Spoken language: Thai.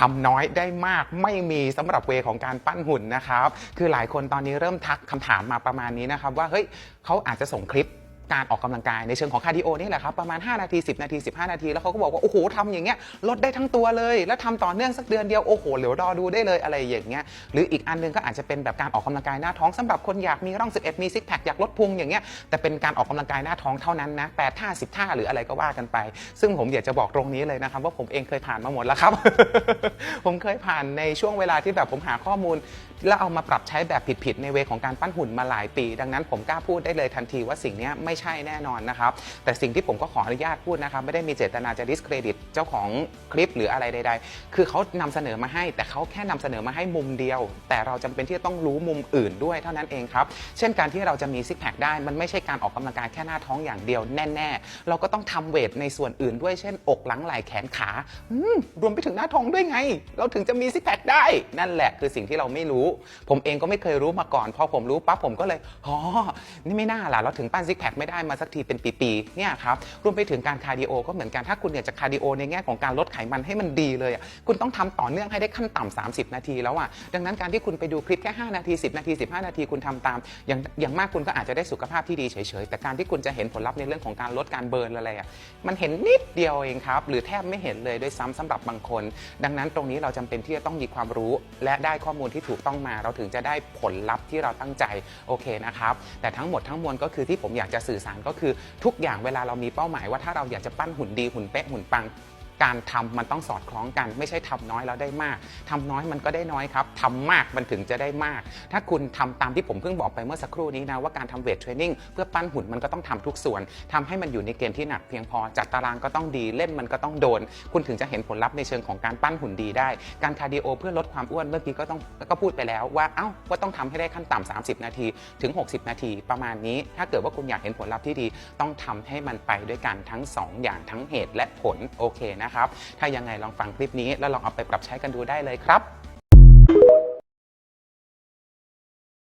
ทำน้อยได้มากไม่มีสำหรับเวของการปั้นหุ่นนะครับ คือหลายคนตอนนี้เริ่มทักคำถามมาประมาณนี้นะครับ ว่าเฮ้ยเขาอาจจะส่งคลิป การออกกำลังกายในเชิงของคาร์ดิโอนี่แหละครับประมาณ 5 นาที 10 นาที 15 นาที แล้วเขาก็บอกว่าโอ้โหทำอย่างเงี้ยลดได้ทั้งตัวเลย แล้วทำต่อเนื่องสักเดือนเดียวโอ้โหเดี๋ยวรอดูได้เลยอะไรอย่างเงี้ยหรืออีกอันหนึงก็อาจจะเป็นแบบการออกกำลังกายหน้าท้องสำหรับคนอยากมีร่อง 11 มีซิกแพคอยากลดพุงอย่างเงี้ยแต่เป็นการออกกำลังกายหน้าท้องเท่านั้นนะ8ท่า10ท่าหรืออะไรก็ว่ากันไป ซึ่งผมอยากจะบอกตรงนี้เลยนะครับว่าผมเองเคยผ่านมาหมดแล้วครับ ผมเคยผ่านในช่วงเวลาที่แบบผมหาข้อมูล แล้วเอามาปรับใช้แบบผิดๆในเวของการปั้นหุ่นมาหลายปี ดังนั้นผมกล้าพูดได้เลยทันทีว่าสิ่งนี้ไม่ใช่แน่นอนนะครับ แต่สิ่งที่ผมก็ขออนุญาตพูดนะครับไม่ได้มีเจตนาจะ discredit เจ้าของคลิปหรืออะไรใด ๆ คือเขานำเสนอมาให้ แต่เขาแค่นำเสนอมาให้มุมเดียว แต่เราจำเป็นที่จะต้องรู้มุมอื่นด้วยเท่านั้นเองครับ เช่นการที่เราจะมีซิกแพคได้มันไม่ใช่การออกกำลังกายแค่หน้าท้องอย่างเดียวแน่ ๆ เราก็ต้องทำเวทในส่วนอื่นด้วยเช่น อกหลังไหล่แขนขาอืมรวมไปถึงหน้าท้องด้วยไง เราถึงจะมีซิกแพคได้นั่นแหละคือสิ่งที่เราไม่รู้ ผมเองก็ไม่เคยรู้มาก่อนพอผมรู้ปั๊บผมก็เลยอ๋อนี่ไม่น่าล่ะเราถึงปั้นซิกแพคไม่ได้มาสักทีเป็นปีๆเนี่ยครับรวมไปถึงการคาร์ดิโอก็เหมือนกันถ้าคุณอยากจะคาร์ดิโอในแง่ของการลดไขมันให้มันดีเลยคุณต้องทำต่อเนื่องให้ได้ขั้นต่ำ30 นาทีแล้วอะดังนั้นการที่คุณไปดูคลิปแค่ 5 นาที 10 นาที 15 นาทีคุณทำตาม อย่างอย่างมากคุณก็อาจจะได้สุขภาพที่ดีเฉยๆ แต่การที่คุณจะเห็นผลลัพธ์ในเรื่องของการลดการเบิร์นอะไรอะมันเห็นนิดเดียวเองครับหรือแทบไม่เห็นเลยด้วยซ้ำสำหรับบางคน ดังนั้นตรงนี้เราจำเป็นที่จะต้องมีความรู้และได้ข้อมูลที่ถูกต้องมา เราถึงจะได้ผลลัพธ์ที่เราตั้งใจโอเคนะครับแต่ทั้งหมดทั้งมวลก็คือที่ผมอยากจะสื่อสารก็คือทุกอย่างเวลาเรามีเป้าหมายว่าถ้าเราอยากจะปั้นหุ่นดีหุ่นเป๊ะหุ่นปัง การทำมันต้องสอดคล้องกัน ไม่ใช่ทำน้อยแล้วได้มากทำน้อยมันก็ได้น้อยครับทำมากมันถึงจะได้มาก ถ้าคุณทำตามที่ผมเพิ่งบอกไปเมื่อสักครู่นี้นะว่าการทำเวทเทรนนิ่งเพื่อปั้นหุ่นมันก็ต้องทำทุกส่วนทำให้มันอยู่ในเกณฑ์ที่หนักเพียงพอจัดตารางก็ต้องดีเล่นมันก็ต้องโดน คุณถึงจะเห็นผลลัพธ์ในเชิงของการปั้นหุ่นดีได้ การคาร์ดิโอเพื่อลดความอ้วนเมื่อกี้ก็ต้องก็พูดไปแล้วว่าเอ้าว่าต้องทำให้ได้ขั้นต่ำ30 นาทีถึง 60 นาทีประมาณนี้ ถ้าเกิดว่าคุณอยากเห็นผลลัพธ์ที่ดีต้องทำให้มันไปด้วยกันทั้งสอย่างทั้งเหตุและผลโอเคนะครับ ถ้ายังไงลองฟังคลิปนี้แล้วลองเอาไปปรับใช้กันดูได้เลยครับ